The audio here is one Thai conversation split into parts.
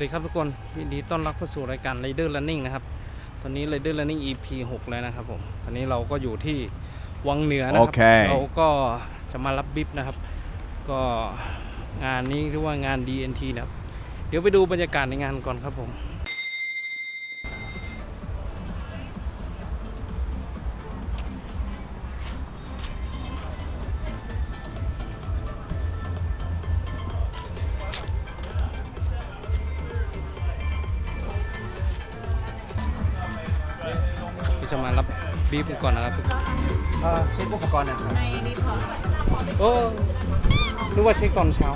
คนยินดีต้อนรับเข้าสู่รายการ Rider Running นะครับ ตอนนี้ Rider Running EP 6 แล้วนะครับผม ตอนนี้เราก็อยู่ที่วังเหนือนะครัโอเคเราก็จะมารับบิฟนะครับ ก็งานนี้เรียกว่างาน DNT นะครับ เดี๋ยวไปดูบรรยากาศในงานก่อนครับผม จะมารับบีฟกันก่อนนะครับทุกคนเอ่อเช็คอุปกรณ์หนะครับในรีพอร์ตโอ้นึกว่าเช็คตอนเช้า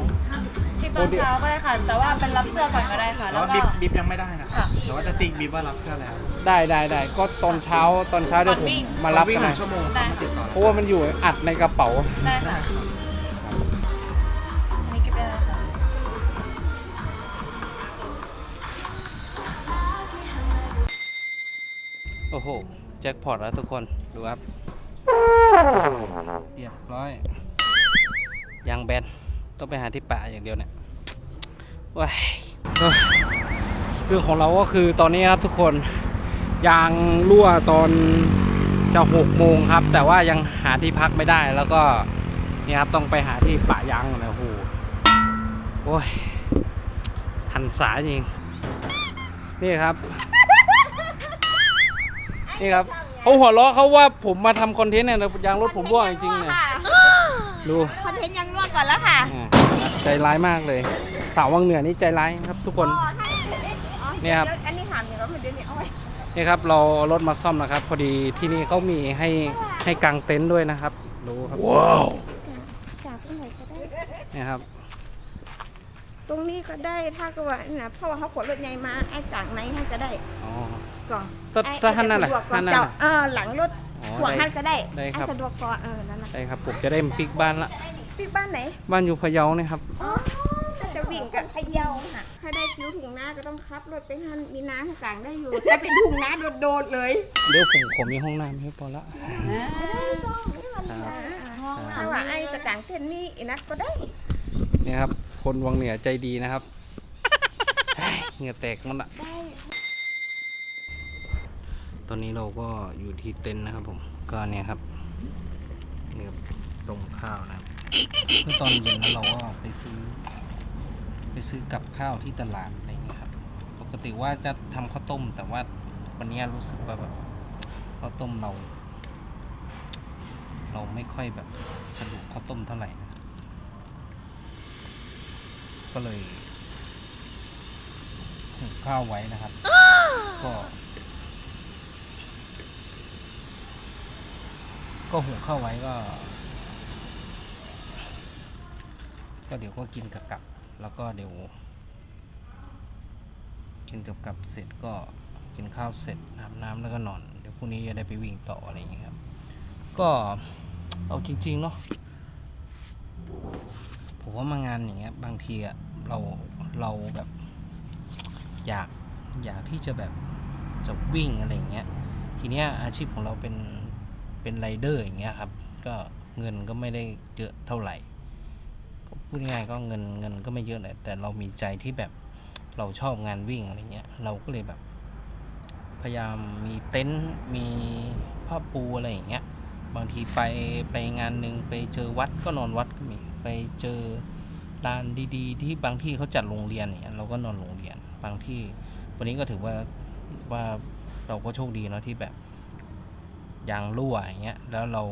เช็คตอนเช้าก็ได้ค่ะ แต่ว่าเป็นรับเสื้อก่อนก็ได้ค่ะแล้แล้ววว่าก็ บิบบิบยังไม่ได้นะครัค่ะบแต่ว่าจะติ๊กบิบว่ารับเสื้อแล้วได้ได้ได้ก็ตอนเช้าตอนเช้าเดี๋ยวผมมารับวิ่งกันหหน่นึ่อยงชั่วโมงได้เขามาติดต่อเพราะว่ามันอยู่อัดในกระเป๋า ได้ค่ะ อันนี้เก็บได้แล้วค่ะโอ้โหแจ็คพอตแล้วทุกคน ดูครับ เรียบร้อย ยางแบน ต้องไปหาที่ป่าอย่างเดียวเนี่ยว้ายเอ้ยเรื่องของเราก็คือตอนนี้ครับทุกคน ยางรั่วตอนจะหกโมงครับ แต่ว่ายังหาที่พักไม่ได้แล้วก็เนี่ยครับต้องไปหาที่ป่ายางนะโอ้โหโอ้ยหันสาจริง นี่ครับ นี่ครับเขาหัวเราะเขาว่าผมมาทำคอนเทนต์เนี่ยยางรถผมร่วงจริงๆเนี่ยดูคอนเทนต์ยังร่วงก่อนแล้วค่ะ อ่าใจร้ายมากเลย สาววังเหนือนี่ใจร้ายครับ ทุกคน เนี่ยครับดี๋วอันนี้ถามหนึ่งแล้วมันเดี๋ยวนี้เอาไว้นี่ครับเราเอารถมาซ่อมนะครับ พอดีที่นี่เขามีให้ให้กางเต็นท์ด้วยนะครับ ดูครับจากตรงไหนก็ได้นี่ครับ ตรงนี้ก็ได้ถ้าก็ว่านะเพราะว่าเขาขนรถใหญ่มาไอ้จากไหนให้ก็ได้อ๋อ ก่อนถ้าไอ้ถ้าท่านนั่นแหละสะดวกก่อท่านนั่นเจ้าน่ะ เออหลังรถอ๋อขวางได้ ท่านก็ได้ได้ครับไอ้สะดวกก่อนเออนั่นน่ะได้ครับผมจะได้ปิกบ้านละ พี่บ้านไหนบ้านอยู่พะเยาเนี่ยครับ อ๋อก็จะวิ่งกับพะเยาค่ะ ถ้าได้คิวถุงน้าก็ต้องขับรถไปทันมีน้ำให้กลางได้อยู่ แต่เป็นถุงน้าโดดๆเลยเดี๋ยวผมผมมีห้องน้ำให้พอละถ้าว่าไอ้จะกลางเต้นท์นี่อีนักก็ได้นี่ครับ คนวังเหนือใจดีนะครับเหงื่อแตกมันละตอนนี้เราก็อยู่ที่เต็นท์นะครับผมก็เนี่ยครับเนี่ครับตรงข้าวนะครับเมื่อตอนเย็นแล้วเราก็ไปซื้อ ไปซื้อกับข้าวที่ตลาดอะไรอย่างเงี้ยครับ ปกติว่าจะทำข้าวต้ม แต่ว่าวันนี้รู้สึกว่าแบบข้าวต้มเรา เราไม่ค่อยแบบสะดวกข้าวต้มเท่าไหร่นะ ก็เลยหุงข้าวไว้นะครับ ก็ ก็หุงข้าวไว้ก็ ก็เดี๋ยวก็กินกับกับ แล้วก็เดี๋ยว กินกับกับเสร็จก็กินข้าวเสร็จอาบน้ำแล้วก็นอน เดี๋ยวพรุ่งนี้จะได้ไปวิ่งต่ออะไรอย่างเงี้ยครับ ก็เอาจริง ๆ เนาะผมว่ามางานอย่างเงี้ยบางทีอะ เราเราแบบอยากอยากที่จะแบบจะวิ่งอะไรอย่างเงี้ยทีเนี้ยอาชีพของเราเป็นเป็นไรเดอร์อย่างเงี้ยครับก็เงินก็ไม่ได้เยอะเท่าไหร่พูดง่ายก็เงินเงินก็ไม่เยอะแหละแต่เรามีใจที่แบบเราชอบงานวิ่งอะไรเงี้ยเราก็เลยแบบ พยายามมีเต็นท์มีผ้าปูอะไรอย่างเงี้ยบางทีไปไปงานหนึ่งไปเจอวัดก็นอนวัดก็มีไปเจอ ร้านดีๆ ที่บางที่เขาจัดโรงเรียนเนี่ยเราก็นอนโรงเรียน บางที่ วันนี้ก็ถือว่าว่าเราก็โชคดีเนาะที่แบบยางรั่วอย่างเงี้ยแล้วเรา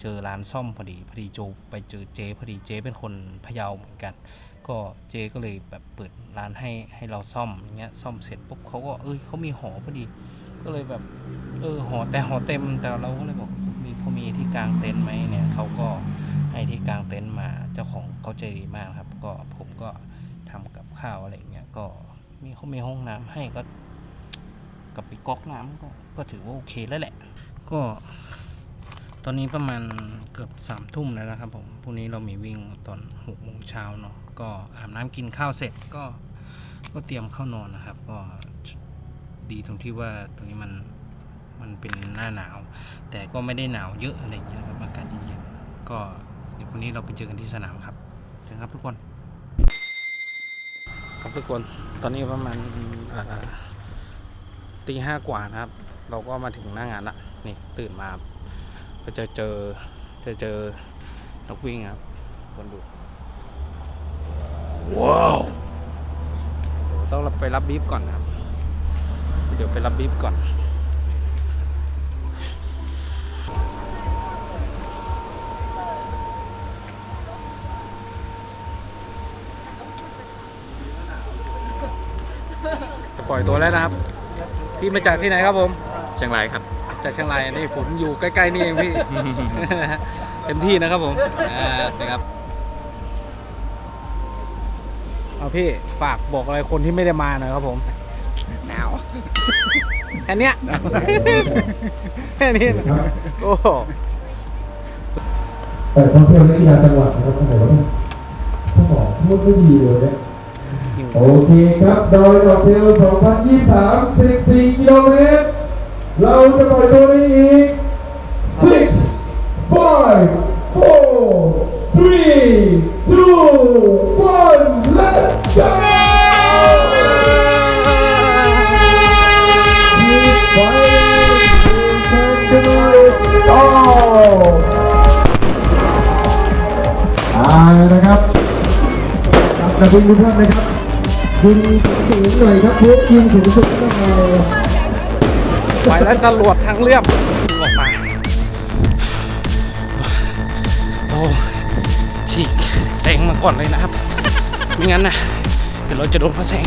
เจอร้านซ่อมพอดีพอดีโจไปเจอเจพอดีเจเป็นคนพะเยาเหมือนกัน ก็เจก็เลยแบบเปิดร้านให้ให้เราซ่อมอย่างเงี้ยซ่อมเสร็จปุ๊บเขาก็เอ้ยเขามีหอพอดี ก็เลยแบบเออหอแต่หอเต็มแต่เราก็เลยบอกมีพอมีที่กลางเต็นท์ไหมเนี่ยเขาก็ ให้ที่กลางเต็นท์มาเจ้าของเขาใจดีมากครับ ก็ผมก็ทำกับข้าวอะไรเงี้ยก็มีเขามีห้องน้ำให้ก็กับไปก๊อกน้ำก็ก็ถือว่าโอเคแล้วแหละ ก็ ตอนนี้ประมาณเกือบสามทุ่มแล้วนะครับผมพรุ่งนี้เรามีวิ่งตอนหกโมงเช้าเนาะก็อาบน้ำกินข้าวเสร็จก็ก็เตรียมเข้านอนนะครับ ก็ดีตรงที่ว่าตรงนี้มันมันเป็นหน้าหนาว แต่ก็ไม่ได้หนาวเยอะอะไรอย่างเงี้ยครับอากาศเย็นๆก็ วพรุ่งนี้เราไปเจอกันที่สนามครับเจอกันครับทุกคน ครับทุกคนตอนนี้ประมาณอ่าตีห้ากว่านะครับ เราก็มาถึงหน้างานละนี่ตื่นมาก็จะเจอจะเจอนักวิ่งครับคนดูว้าวต้องไปรับบีฟก่อนนะครับ เดี๋ยวไปรับบีฟก่อน ล่อยตัวแล้วนะครับ พี่มาจากที่ไหนครับผม เชียงรายครับ จากเชียงรายนี่ผมอยู่ใกล้ๆนี่เองพี่ เต็มที่นะครับผมอ่านะครับเอาพี่ฝากบอกอะไรคนที่ไม่ได้มาหน่อยครับผมหนาวแค่เนี้ยแค่นี้นะโอ้โหแต่ท่องเที่ยวและกีฬาจังหวัดนะครับท่านบอกว่าท่านบอกพูดไม่ดีเลยเนี่ย โอเคครับ โดยดอกเทล2023 14กิโลเมตร เราจะปล่อยตัวนี้อีก six five four three two one let's go ไปเซนติเมตรต่ออ่านะครับครับกระดิ่งทุกท่านนะครับ ยิงสูงๆหน่อยครับพวกยิงสูงสุดต้องเอาไปแล้วจรวดทางเรียบดึงออกมาโอ้ฉีกแสงมาก่อนเลยนะครับไม่งั้นนะเดี๋ยวเราจะโดนฟ้าแสง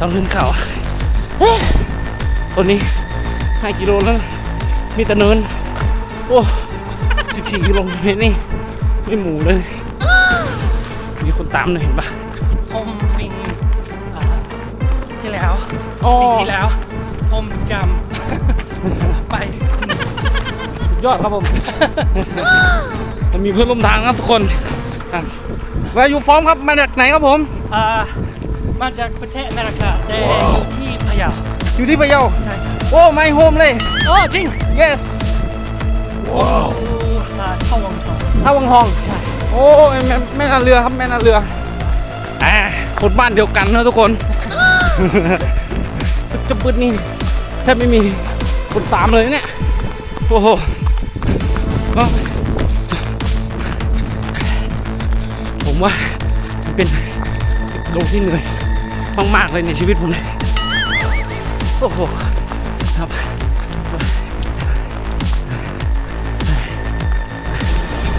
ต้องขึ้นเขาโอ้ตัวนี้ 5 กิโลแล้วมีแต่เนิน โอ้14กิโลเมตรนี่ไม่หมูเลย มีคนตามหน่อยเห็นปะผมปี ที่แล้วอ๋อปีที่แล้ว ผมจำ ไป สุดยอดครับผม มันมีเพื่อนร่วมทางครับทุกคนวายูฟอร์มครับ มาจากไหนครับผม อ่า มาจากประเทศอเมริกาแต่อยู่ที่พะเยาอยู่ที่พะเยาใช่ครับโอ้ไม่โฮมเลย โอ้จริง yes ว้าวอ่าเข้าวังทองท่าวังทอง ใช่ โอ้แม่แม่นาเรือครับแม่นาเรืออ่าคนบ้านเดียวกันนะทุกคน จะบึดนี่แทบไม่มีคนตามเลยเนี่ย โอ้โหผมว่ามันเป็นสิบโลที่เหนื่อยมากๆเลยในชีวิตผมเลยโอ้โหครับ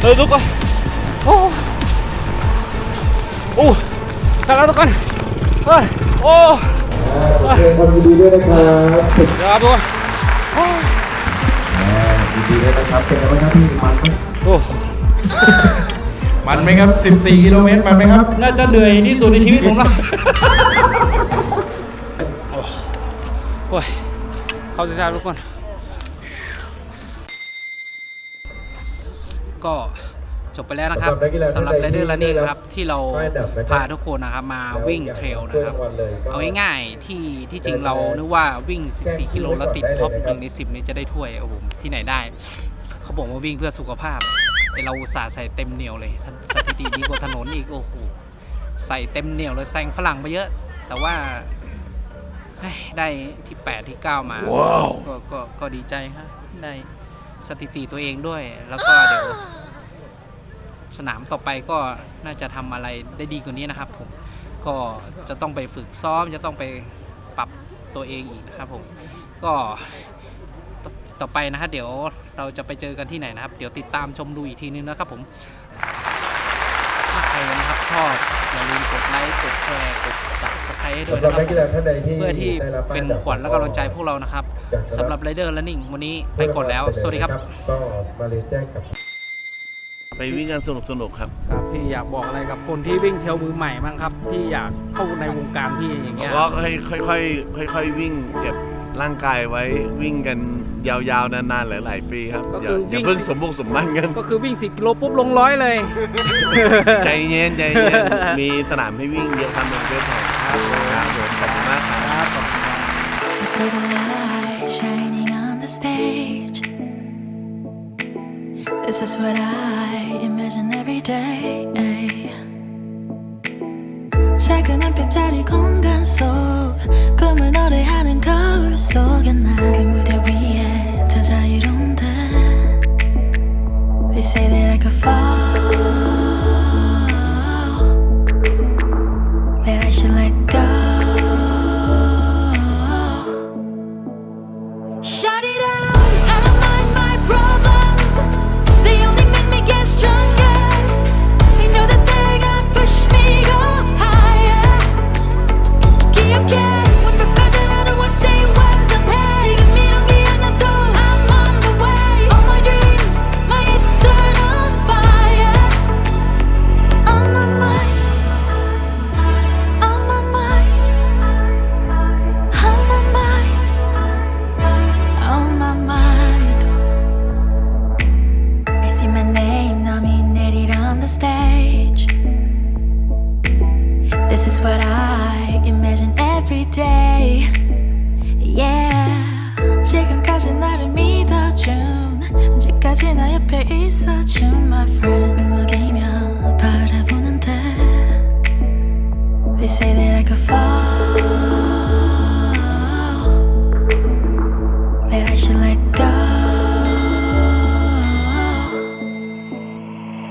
เออทุกคนโอ้โอ้กันแล้วทุกคน โอ้ขอแสดงความยินดีด้วยนะครับเดี๋ยวครับทุกคนอ่ายินดีด้วยนะครับ เป็นไงบ้างครับพี่มันไหมโอ้มันไหมครับ 14 กิโลเมตร มันไหมครับ น่าจะเหนื่อยที่สุดในชีวิตผมละโอ้โอ้ยเข้าใจทุกคน ก็ จบไปแล้วนะครับสำหรับ Rider Running นะครับที่เราพาทุกคนนะครับมาวิ่งเทรลนะครับเอาง่ายๆที่ที่จริงเรานึกว่าวิ่ง 14 กิโลแล้วติดท็อปหนึ่งใน 10 นี้จะได้ถ้วยโอ้โหที่ไหนได้ เขาบอกว่าวิ่งเพื่อสุขภาพแต่เราอุตส่าห์ใส่เต็มเหนียวเลยท่านสถิติดีกว่าถนนอีกโอ้โหใส่เต็มเหนียวเลยแซงฝรั่งไปเยอะ แต่ว่าเฮ้ยได้ที่ 8 ที่ 9 มาก็ก็ก็ดีใจฮะได้สถิติตัวเองด้วย แล้วก็เดี๋ยว สนามต่อไปก็น่าจะทำอะไรได้ดีกว่านี้นะครับผมก็จะต้องไปฝึกซ้อมจะต้องไปปรับตัวเองอีกนะครับผมก็ต่อไปนะฮะเดี๋ยวเราจะไปเจอกันที่ไหนนะครับ เดี๋ยวติดตามชมดูอีกทีนึงนะครับผมถ้าใครนะครับชอบอย่าลืมกดไลค์กดแชร์กด subscribe ให้ด้วยนะครับเพื่อที่เป็นขวัญและกำลังใจพวกเรานะครับสำหรับ Rider Running วันนี้ไปก่อนแล้ว สวัสดีครับก็มาเรียนแจ้งกับ ไปวิ่งกันสนุกสนุกๆครับ ครับพี่อยากบอกอะไรกับคนที่วิ่งเทรลมือใหม่บ้างครับ ที่อยากเข้าในวงการพี่อย่างเงี้ยก็ค่อยค่อยค่อยๆค่อยๆวิ่งเก็บร่างกายไว้วิ่งกันยาวๆ นานๆ หลายๆ ปีครับก็อย่าคืออย่าวิ่งเพิ่งสิสมบุกสมบันกัน ก็คือวิ่ง10กิโลปุ๊บลงร้อยเลย ใจเย็นใจเย็นมีสนามให้วิ่งเยอะครับในประเทศไทยครับผมขอบคุณมากครับ I see the light shining on the stage. This is what I imagine every day. Check 그 햇빛자리 공간 속 꿈을 노래하는 거울 속에 난그 무대 위에 더 자유로운데 They say that I could fall day. Yeah. 지금까지 나를 믿어준 언제까지 나 옆에 있어준 my friend 먹이며 바라보는데 They say that I could fall That I should let